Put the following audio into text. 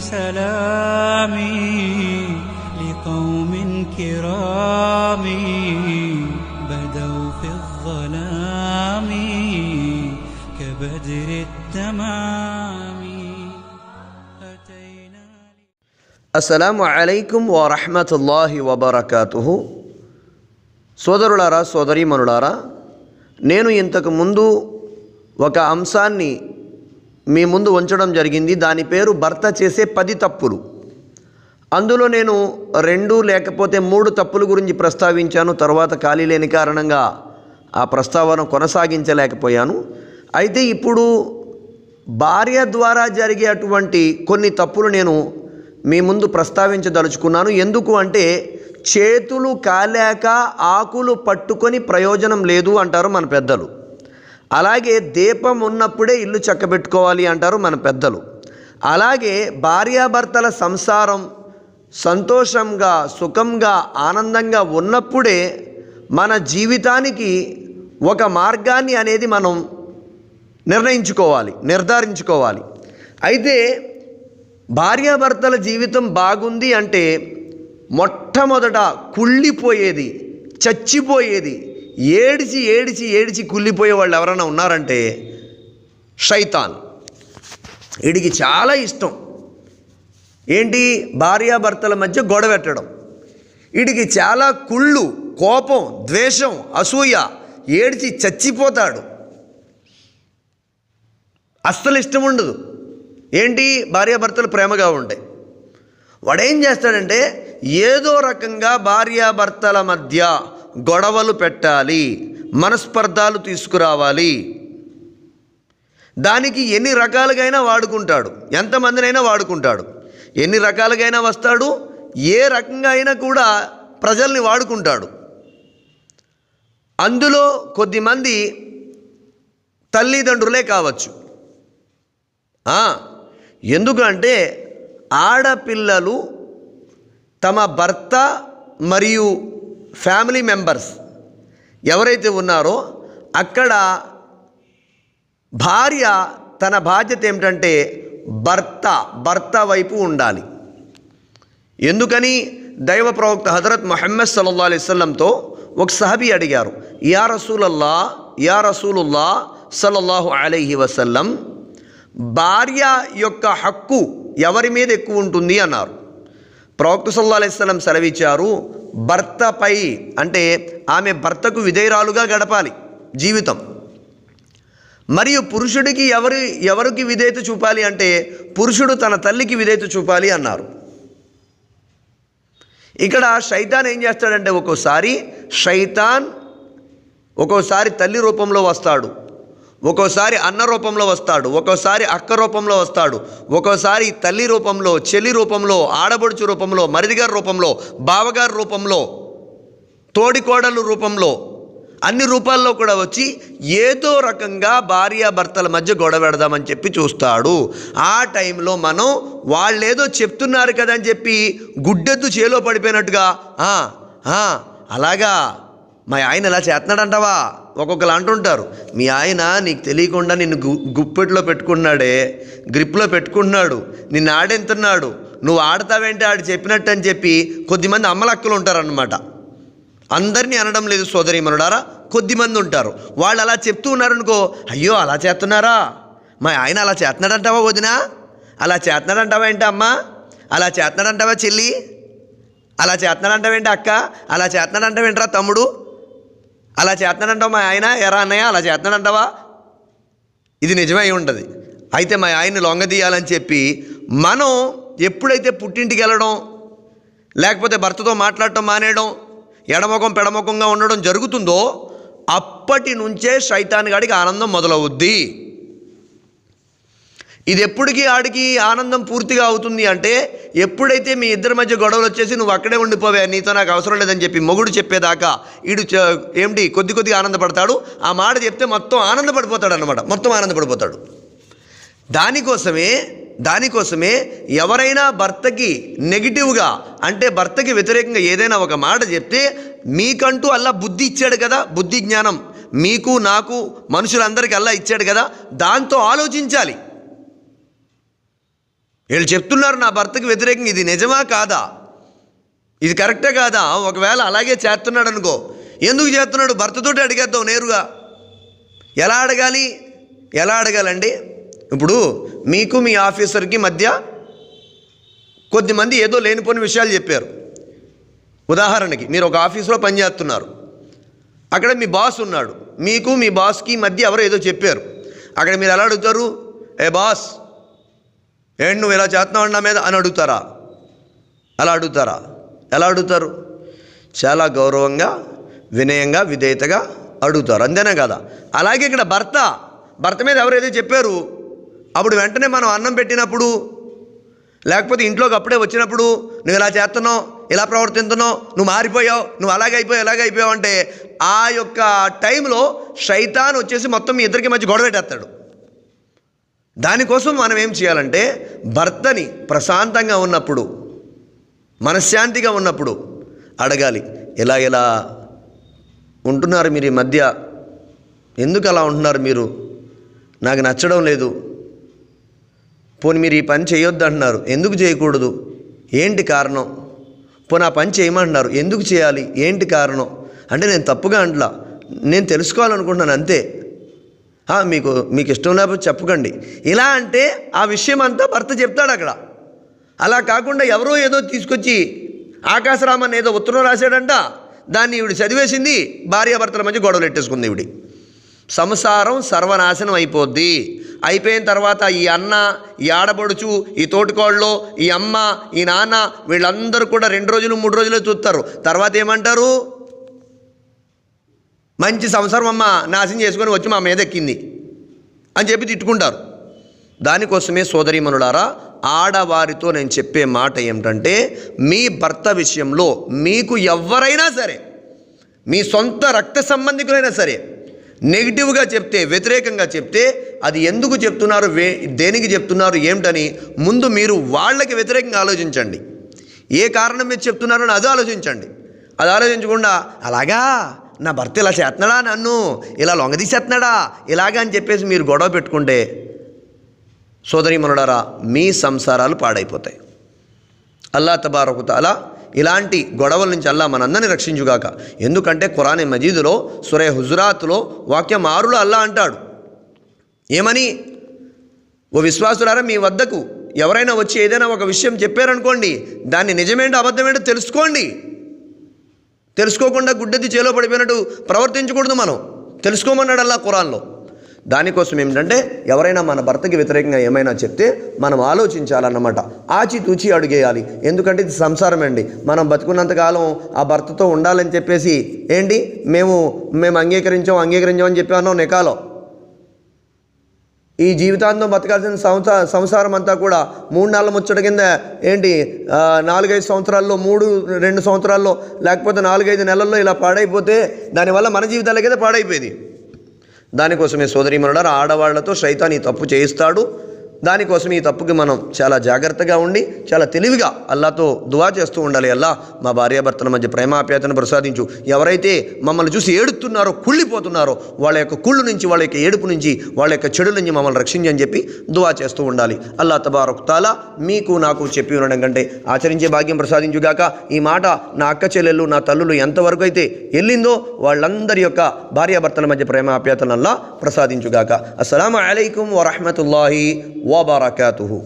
سلامي لقوم كرام بدوا في الظلام كبدر التمام أتينا అస్సలాము అలైకుం వరహమతుల్లాహి వబర్కాతుహు సోదరులారా సోదరీమణులారా నేను ఇంతకు ముందు ఒక అంశాన్ని మీ ముందు ఉంచడం జరిగింది. దాని పేరు భర్త చేసే పది తప్పులు. అందులో నేను రెండు లేకపోతే మూడు తప్పుల గురించి ప్రస్తావించాను. తర్వాత ఖాళీ లేని కారణంగా ఆ ప్రస్తావన కొనసాగించలేకపోయాను. అయితే ఇప్పుడు భార్య ద్వారా జరిగే అటువంటి కొన్ని తప్పులు నేను మీ ముందు ప్రస్తావించదలుచుకున్నాను. ఎందుకు అంటే చేతులు కాలేక ఆకులు పట్టుకొని ప్రయోజనం లేదు అంటారు మన పెద్దలు. అలాగే దీపం ఉన్నప్పుడే ఇల్లు చక్కబెట్టుకోవాలి అంటారు మన పెద్దలు. అలాగే భార్యాభర్తల సంసారం సంతోషంగా సుఖంగా ఆనందంగా ఉన్నప్పుడే మన జీవితానికి ఒక మార్గాన్ని అనేది మనం నిర్ణయించుకోవాలి నిర్ధారించుకోవాలి. అయితే భార్యాభర్తల జీవితం బాగుంది అంటే మొట్టమొదట కుళ్ళిపోయేది చచ్చిపోయేది ఏడిచి ఏడిచి ఏడిచి కుళ్ళిపోయే వాళ్ళు ఎవరైనా ఉన్నారంటే షైతాన్. వీడికి చాలా ఇష్టం. ఏంటి? భార్యాభర్తల మధ్య గొడవ పెట్టడం. వీడికి చాలా కుళ్ళు కోపం ద్వేషం అసూయ ఏడిచి చచ్చిపోతాడు. అస్సలు ఇష్టం ఉండదు. ఏంటి? భార్యాభర్తలు ప్రేమగా ఉంటాయి. వాడేం చేస్తాడంటే ఏదో రకంగా భార్యాభర్తల మధ్య గొడవలు పెట్టాలి మనస్పర్ధాలు తీసుకురావాలి. దానికి ఎన్ని రకాలుగైనా వాడుకుంటాడు. ఎంతమందినైనా వాడుకుంటాడు. ఎన్ని రకాలుగైనా వస్తాడు. ఏ రకంగా అయినా కూడా ప్రజల్ని వాడుకుంటాడు. అందులో కొద్దిమంది తల్లిదండ్రులే కావచ్చు. ఎందుకంటే ఆడపిల్లలు తమ భర్త మరియు ఫ్యామిలీ మెంబర్స్ ఎవరైతే ఉన్నారో అక్కడ భార్య తన బాధ్యత ఏమిటంటే భర్త భర్త వైపు ఉండాలి. ఎందుకని దైవ ప్రవక్త హజరత్ మొహమ్మద్ సల్లల్లా అలైస్లంతో ఒక సహబీ అడిగారు యా రసూలల్లా యా రసూలుల్లా సల్లల్లాహు అలైహి వసల్లం భార్య యొక్క హక్కు ఎవరి మీద ఎక్కువ ఉంటుంది అన్నారు. ప్రవక్త సల్లా అలైస్లం సెలవిచ్చారు భర్తపై అంటే ఆమె భర్తకు విధేయురాలుగా గడపాలి జీవితం. మరియు పురుషుడికి ఎవరి ఎవరికి విధేయత చూపాలి అంటే పురుషుడు తన తల్లికి విధేయత చూపాలి అన్నారు. ఇక్కడ శైతాన్ ఏం చేస్తాడంటే ఒక్కోసారి శైతాన్ ఒక్కోసారి తల్లి రూపంలో వస్తాడు. ఒక్కోసారి అన్న రూపంలో వస్తాడు ఒక్కోసారి అక్క రూపంలో వస్తాడు ఒక్కోసారి తల్లి రూపంలో చెల్లి రూపంలో ఆడబడుచు రూపంలో మరిదిగారి రూపంలో బావగారి రూపంలో తోడికోడలు రూపంలో అన్ని రూపాల్లో కూడా వచ్చి ఏదో రకంగా భార్యాభర్తల మధ్య గొడవ పెడదామని చెప్పి చూస్తాడు. ఆ టైంలో మనం వాళ్ళేదో చెప్తున్నారు కదా అని చెప్పి గుడ్డెద్దు చేలో పడిపోయినట్టుగా అలాగా మా ఆయన ఇలా చేస్తున్నాడంటావా ఒక్కొక్కరు అంటుంటారు మీ ఆయన నీకు తెలియకుండా నిన్ను గు గుప్పెట్లో పెట్టుకున్నాడే గ్రిప్లో పెట్టుకుంటున్నాడు నిన్ను ఆడెంతున్నాడు నువ్వు ఆడతావేంటి ఆడు చెప్పినట్టు అని చెప్పి కొద్దిమంది అమ్మలక్కలు ఉంటారనమాట అందరినీ అనడం లేదు సోదరి మనుడారా కొద్దిమంది ఉంటారు. వాళ్ళు అలా చెప్తూ ఉన్నారనుకో అయ్యో అలా చేస్తున్నారా మా ఆయన అలా చేస్తున్నాడంటావా వదినా? అలా చేస్తున్నాడంటావా ఏంటి అమ్మ? అలా చేస్తున్నాడంటావా చెల్లి? అలా చేస్తున్నాడంటావేంటి అక్క? అలా చేస్తున్నాడంటావేంట్రా తమ్ముడు? అలా చేస్తున్నాడంటావు మా ఆయన? ఎరా అన్నయ్య అలా చేస్తున్నాడంటావా ఇది నిజమై ఉంటుంది. అయితే మా ఆయన్ని లొంగదీయాలని చెప్పి మనం ఎప్పుడైతే పుట్టింటికి వెళ్ళడం లేకపోతే భర్తతో మాట్లాడటం మానేయడం ఎడముఖం పెడముఖంగా ఉండడం జరుగుతుందో అప్పటి నుంచే శైతాన్ గాడికి ఆనందం మొదలవుద్ది. ఇది ఎప్పటికీ ఆడికి ఆనందం పూర్తిగా అవుతుంది అంటే ఎప్పుడైతే మీ ఇద్దరి మధ్య గొడవలు వచ్చేసి నువ్వు అక్కడే ఉండిపోవే నీతో నాకు అవసరం లేదని చెప్పి మొగుడు చెప్పేదాకా ఈడు చ- ఏమిటి కొద్ది కొద్దిగా ఆనందపడతాడు. ఆ మాట చెప్తే మొత్తం ఆనందపడిపోతాడు అనమాట మొత్తం ఆనందపడిపోతాడు. దానికోసమే దానికోసమే ఎవరైనా భర్తకి నెగిటివ్గా అంటే భర్తకి వ్యతిరేకంగా ఏదైనా ఒక మాట చెప్తే మీకంటూ అల్లా బుద్ధి ఇచ్చాడు కదా బుద్ధి జ్ఞానం. మీకు నాకు మనుషులందరికీ అల్లా ఇచ్చాడు కదా దాంతో ఆలోచించాలి. వీళ్ళు చెప్తున్నారు నా భర్తకు వ్యతిరేకంగా ఇది నిజమా కాదా? ఇది కరెక్టే కాదా? ఒకవేళ అలాగే చేస్తున్నాడు అనుకో ఎందుకు చేస్తున్నాడు? భర్తతోటి అడిగేద్దాం నేరుగా. ఎలా అడగాలి? ఎలా అడగాలండి? ఇప్పుడు మీకు మీ ఆఫీసర్కి మధ్య కొద్దిమంది ఏదో లేనిపోని విషయాలు చెప్పారు. ఉదాహరణకి మీరు ఒక ఆఫీస్లో పనిచేస్తున్నారు అక్కడ మీ బాస్ ఉన్నాడు. మీకు మీ బాస్కి మధ్య ఎవరో ఏదో చెప్పారు. అక్కడ మీరు ఎలా అడుగుతారు? ఏ బాస్ ఏంటి నువ్వు ఇలా చేస్తున్నావు నా మీద? అని అడుగుతారా? అలా అడుగుతారా? ఎలా అడుగుతారు? చాలా గౌరవంగా వినయంగా విధేయతగా అడుగుతారు. అంతేనే కదా? అలాగే ఇక్కడ భర్త భర్త మీద ఎవరైతే చెప్పారు అప్పుడు వెంటనే మనం అన్నం పెట్టినప్పుడు లేకపోతే ఇంట్లోకి అప్పుడే వచ్చినప్పుడు నువ్వు ఇలా చేస్తున్నావు ఇలా ప్రవర్తిస్తున్నావు నువ్వు మారిపోయావు నువ్వు అలాగే అయిపోయావు ఇలాగే అయిపోయావు అంటే ఆ యొక్క టైంలో శైతాన్ వచ్చేసి మొత్తం మీ ఇద్దరికి మధ్య గొడవ పెట్టేస్తాడు. దానికోసం మనం ఏం చేయాలంటే భర్తని ప్రశాంతంగా ఉన్నప్పుడు మనశ్శాంతిగా ఉన్నప్పుడు అడగాలి ఎలా ఎలా ఉంటున్నారు మీరు ఈ మధ్య? ఎందుకు అలా ఉంటున్నారు మీరు? నాకు నచ్చడం లేదు. పోనీ మీరు ఈ పని చేయొద్దు అంటున్నారు. ఎందుకు చేయకూడదు? ఏంటి కారణం? పోనీ ఆ పని చేయమంటున్నారు. ఎందుకు చేయాలి? ఏంటి కారణం? అంటే నేను తప్పుగా అంటలా. నేను తెలుసుకోవాలనుకుంటున్నాను అంతే. మీకు మీకు ఇష్టం లేకపోతే చెప్పకండి. ఇలా అంటే ఆ విషయం అంతా భర్త చెప్తాడు అక్కడ. అలా కాకుండా ఎవరో ఏదో తీసుకొచ్చి ఆకాశరామన్ ఏదో ఉత్తరం రాశాడంట దాన్ని ఈవిడ చదివేసింది భార్యాభర్తల మధ్య గొడవలు ఎట్టేసుకుంది ఈవిడి. సంసారం సర్వనాశనం అయిపోద్ది. అయిపోయిన తర్వాత ఈ అన్న ఈ ఆడబడుచు ఈ తోటికోళ్ళు ఈ అమ్మ ఈ నాన్న వీళ్ళందరూ కూడా రెండు రోజులు మూడు రోజులు చూస్తారు. తర్వాత ఏమంటారు? మంచి సంవత్సరం అమ్మ నాశనం చేసుకొని వచ్చి మా మీద ఎక్కింది అని చెప్పి తిట్టుకుంటారు. దానికోసమే సోదరీమణులారా ఆడవారితో నేను చెప్పే మాట ఏమిటంటే మీ భర్త విషయంలో మీకు ఎవరైనా సరే మీ సొంత రక్త సంబంధికులైనా సరే నెగిటివ్గా చెప్తే వ్యతిరేకంగా చెప్తే అది ఎందుకు చెప్తున్నారు వే దేనికి చెప్తున్నారు ఏమిటని ముందు మీరు వాళ్ళకి వ్యతిరేకంగా ఆలోచించండి. ఏ కారణం మీద చెప్తున్నారో అది ఆలోచించండి. అది ఆలోచించకుండా అలాగా? నా భర్త ఇలా చేస్తున్నాడా నన్ను? ఇలా లొంగదీసేస్తున్నాడా ఇలాగా అని చెప్పేసి మీరు గొడవ పెట్టుకుంటే సోదరీమనుడారా మీ సంసారాలు పాడైపోతాయి. అల్లా తబారకుతాలా ఇలాంటి గొడవల నుంచి అల్లా మనందరినీ రక్షించుగాక. ఎందుకంటే ఖురాన్ మజీదులో సురే హుజురాత్లో వాక్యం ఆరులో అల్లా అంటాడు. ఏమని? ఓ విశ్వాసులారా మీ వద్దకు ఎవరైనా వచ్చి ఏదైనా ఒక విషయం చెప్పారనుకోండి దాన్ని నిజమేంటో అబద్ధమేంటో తెలుసుకోండి. తెలుసుకోకుండా గుడ్డెత్తి చేలో పడిపోయినట్టు ప్రవర్తించకూడదు మనం. తెలుసుకోమన్నాడు అలా కురాన్లో దానికోసం ఏమిటంటే ఎవరైనా మన భర్తకి వ్యతిరేకంగా ఏమైనా చెప్తే మనం ఆలోచించాలన్నమాట. ఆచితూచి అడుగేయాలి. ఎందుకంటే ఇది సంసారం అండి. మనం బతుకున్నంతకాలం ఆ భర్తతో ఉండాలని చెప్పేసి ఏంటి? మేము మేము అంగీకరించాం అంగీకరించామని చెప్పి అన్నాం నికాలో. ఈ జీవితాంతం బతకాల్సిన సంసార సంసారం అంతా కూడా మూడు నెలల ముచ్చట కింద ఏంటి? నాలుగైదు సంవత్సరాల్లో మూడు రెండు సంవత్సరాల్లో లేకపోతే నాలుగైదు నెలల్లో ఇలా పాడైపోతే దానివల్ల మన జీవితాలకైతే పాడైపోయేది. దానికోసమే సోదరీమనుడారు ఆడవాళ్ళతో శైతాన్ ఈ తప్పు చేయిస్తాడు. దానికోసం ఈ తప్పుకి మనం చాలా జాగ్రత్తగా ఉండి చాలా తెలివిగా అల్లాతో దువా చేస్తూ ఉండాలి. అల్లా మా భార్యాభర్తల మధ్య ప్రేమాప్యాతను ప్రసాదించు. ఎవరైతే మమ్మల్ని చూసి ఏడుతున్నారో కుళ్ళిపోతున్నారో వాళ్ళ యొక్క కుళ్ళు నుంచి వాళ్ళ యొక్క ఏడుపు నుంచి వాళ్ళ యొక్క చెడు నుంచి మమ్మల్ని రక్షించని చెప్పి దువా చేస్తూ ఉండాలి. అల్లా తబారక్ తాలా మీకు నాకు చెప్పి ఉండడం కంటే ఆచరించే భాగ్యం ప్రసాదించుగాక ఈ మాట నా అక్క చెల్లెళ్ళు నా తల్లులు ఎంతవరకు అయితే వెళ్ళిందో వాళ్ళందరి యొక్క భార్యాభర్తల మధ్య ప్రేమాప్యాతనల్లా ప్రసాదించుగాక అస్సలం అయికం వరహమతుల్లాహి وبركاته.